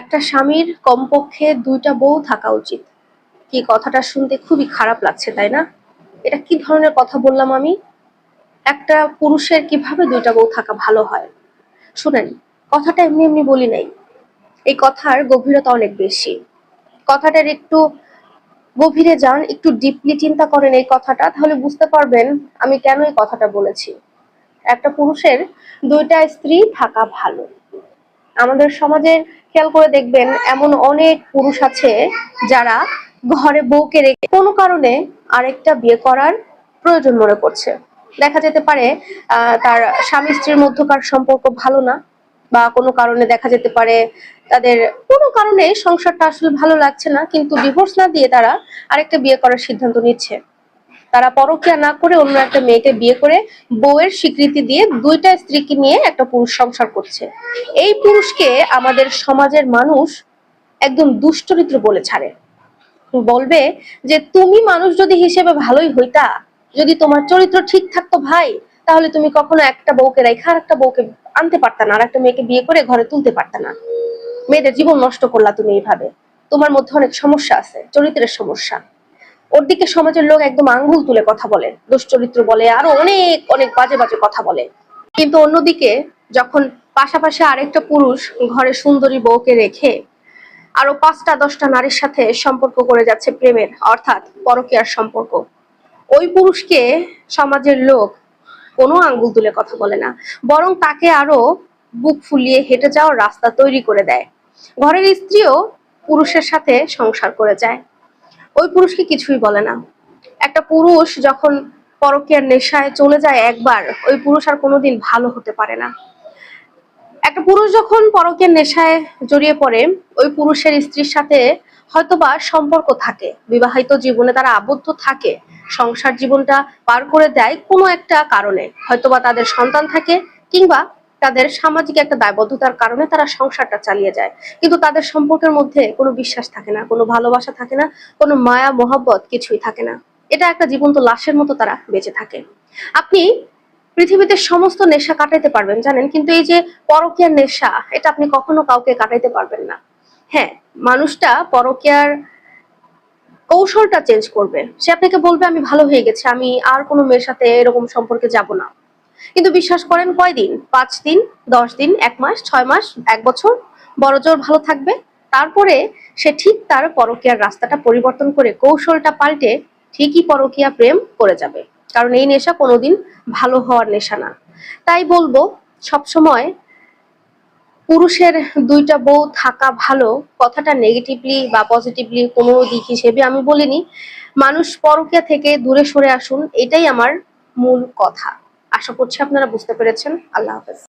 একটা স্বামীর কমপক্ষে দুইটা বউ থাকা উচিত। কি কথাটা শুনতে খুবই খারাপ লাগছে, তাই না? এটা কি ধরনের কথা বললাম আমি? একটা পুরুষের কীভাবে দুইটা বউ থাকা ভালো হয়? শুনেন, কথাটা এমনি এমনি বলি নাই। এই কথার গভীরতা অনেক বেশি। কথাটার একটু গভীরে যান, একটু ডিপলি চিন্তা করেন এই কথাটা, তাহলে বুঝতে পারবেন আমি কেন এই কথাটা বলেছি। একটা পুরুষের দুইটা স্ত্রী থাকা ভালো। আমাদের সমাজে খেয়াল করে দেখবেন, এমন অনেক পুরুষ আছে যারা ঘরে বউকে রেখে কোনো কারণে আরেকটা বিয়ে করার প্রয়োজন মনে করছে। দেখা যেতে পারে তার স্বামী স্ত্রীর মধ্যকার সম্পর্ক ভালো না, বা কোনো কারণে দেখা যেতে পারে তাদের কোনো কারণে সংসারটা আসলে ভালো লাগছে না, কিন্তু ডিভোর্স না দিয়ে তারা আরেকটা বিয়ে করার সিদ্ধান্ত নিচ্ছে। তারা পরকিয়া না করে অন্য একটা মেয়েকে বিয়ে করে বউয়ের স্বীকৃতি দিয়ে দুইটা স্ত্রীকে নিয়ে একটা পুরুষ সংসার করছে। এই পুরুষকে আমাদের সমাজের মানুষ একদম দুশ্চরিত্র বলে ছাড়ে। বলবে যে, তুমি মানুষ যদি হিসেবে ভালোই হইতা, যদি তোমার চরিত্র ঠিক থাকতো ভাই, তাহলে তুমি কখনো একটা বউকে রেখা আর একটা বউকে আনতে পারতা না, আর একটা মেয়েকে বিয়ে করে ঘরে তুলতে পারতা না। মেয়েদের জীবন নষ্ট করলা তুমি এইভাবে। তোমার মধ্যে অনেক সমস্যা আছে, চরিত্রের সমস্যা। ওর দিকে সমাজের লোক একদম আঙ্গুল তুলে কথা বলে, দুশ্চরিত্র বলে, আরও অনেক অনেক বাজে বাজে কথা বলে। কিন্তু অন্যদিকে যখন পাশাপাশি আরেকটা পুরুষ ঘরে সুন্দরী বউকে রেখে আরও পাঁচটা, দশটা নারীর সাথে সম্পর্ক করে যাচ্ছে প্রেমের, অর্থাৎ পরকীয়ার সম্পর্ক, ওই পুরুষকে সমাজের লোক কোনো আঙ্গুল তুলে কথা বলে না। বরং তাকে আরও বুক ফুলিয়ে হেঁটে যাওয়ার রাস্তা তৈরি করে দেয়। ঘরের স্ত্রীও পুরুষের সাথে সংসার করে যায়। ওই পুরুষকে কিছুই বলে না। একটা পুরুষ যখন পরকীয়ার নেশায় চলে যায় একবার, ওই পুরুষ আর কোনোদিন ভালো হতে পারে না। একটা পুরুষ যখন পরকীয়ার নেশায় জড়িয়ে পড়ে, ওই পুরুষের স্ত্রীর সাথে হয়তোবা সম্পর্ক থাকে, বিবাহিত জীবনে তারা আবদ্ধ থাকে, সংসার জীবনটা পার করে দেয় কোনো একটা কারণে। হয়তোবা তাদের সন্তান থাকে কিংবা তাদের সামাজিক একটা দায়বদ্ধতার কারণে তারা সংসারটা চালিয়ে যায়। কিন্তু তাদের সম্পর্কের মধ্যে কোনো বিশ্বাস থাকে না, কোনো ভালোবাসা থাকে না, কোনো মায়া, মহব্বত কিছুই থাকে না। এটা একটা জীবন্ত লাশের মতো তারা বেঁচে থাকে। আপনি পৃথিবীতে সমস্ত নেশা কাটাইতে পারবেন, জানেন? কিন্তু এই যে পরকীয়ার নেশা, এটা আপনি কখনো কাউকে কাটাইতে পারবেন না। হ্যাঁ মানুষটা পরকীয়ার কৌশলটা চেঞ্জ করবে। সে আপনাকে বলবে, আমি ভালো হয়ে গেছে, আমি আর কোনো মেয়ের সাথে এরকম সম্পর্কে যাব না। কিন্তু বিশ্বাস করেন কয়দিন? পাঁচ দিন, দশ দিন, এক মাস, ছয় মাস, এক বছর? বড় জোর ভালো থাকবে। তারপরে সে ঠিক তার পরকীয়ার রাস্তাটা পরিবর্তন করে কৌশলটা পাল্টে ঠিকই পরকীয়া প্রেম করে যাবে। কারণ এই নেশা কোনোদিন ভালো হওয়ার নেশা না। তাই বলব, সবসময় পুরুষের দুইটা বউ থাকা ভালো, কথাটা নেগেটিভলি বা পজিটিভলি কোনো দিক হিসেবে আমি বলিনি। মানুষ পরকীয়া থেকে দূরে সরে আসুন, এটাই আমার মূল কথা। আশা করছি আপনারা বুঝতে পেরেছেন। আল্লাহ হাফেজ।